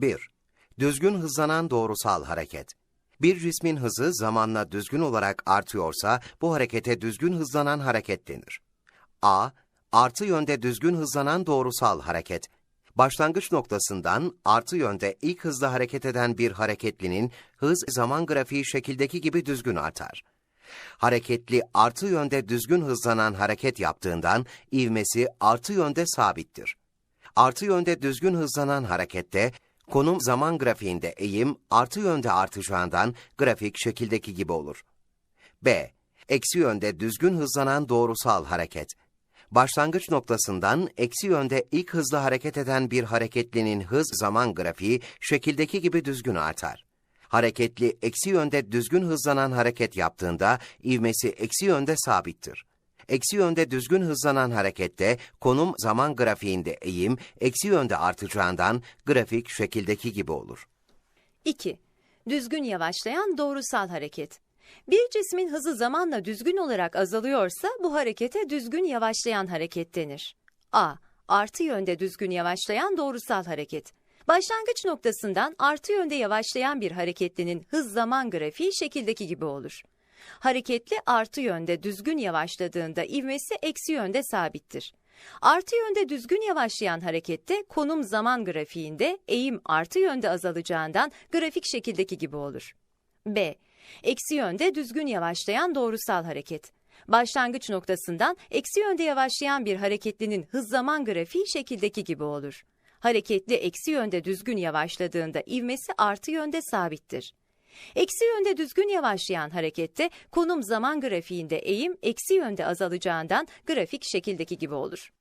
1. Düzgün hızlanan doğrusal hareket. Bir cismin hızı zamanla düzgün olarak artıyorsa bu harekete düzgün hızlanan hareket denir. A. Artı yönde düzgün hızlanan doğrusal hareket. Başlangıç noktasından artı yönde ilk hızla hareket eden bir hareketlinin hız zaman grafiği şekildeki gibi düzgün artar. Hareketli artı yönde düzgün hızlanan hareket yaptığından ivmesi artı yönde sabittir. Artı yönde düzgün hızlanan harekette konum zaman grafiğinde eğim artı yönde artacağından grafik şekildeki gibi olur. B. Eksi yönde düzgün hızlanan doğrusal hareket. Başlangıç noktasından eksi yönde ilk hızlı hareket eden bir hareketlinin hız zaman grafiği şekildeki gibi düzgün artar. Hareketli eksi yönde düzgün hızlanan hareket yaptığında ivmesi eksi yönde sabittir. Eksi yönde düzgün hızlanan harekette konum zaman grafiğinde eğim eksi yönde artacağından grafik şekildeki gibi olur. 2. Düzgün yavaşlayan doğrusal hareket. Bir cismin hızı zamanla düzgün olarak azalıyorsa bu harekete düzgün yavaşlayan hareket denir. A. Artı yönde düzgün yavaşlayan doğrusal hareket. Başlangıç noktasından artı yönde yavaşlayan bir hareketlinin hız zaman grafiği şekildeki gibi olur. Hareketli artı yönde düzgün yavaşladığında ivmesi eksi yönde sabittir. Artı yönde düzgün yavaşlayan harekette konum zaman grafiğinde eğim artı yönde azalacağından grafik şekildeki gibi olur. B. Eksi yönde düzgün yavaşlayan doğrusal hareket. Başlangıç noktasından eksi yönde yavaşlayan bir hareketlinin hız zaman grafiği şekildeki gibi olur. Hareketli eksi yönde düzgün yavaşladığında ivmesi artı yönde sabittir. Eksi yönde düzgün yavaşlayan harekette konum zaman grafiğinde eğim eksi yönde azalacağından grafik şekildeki gibi olur.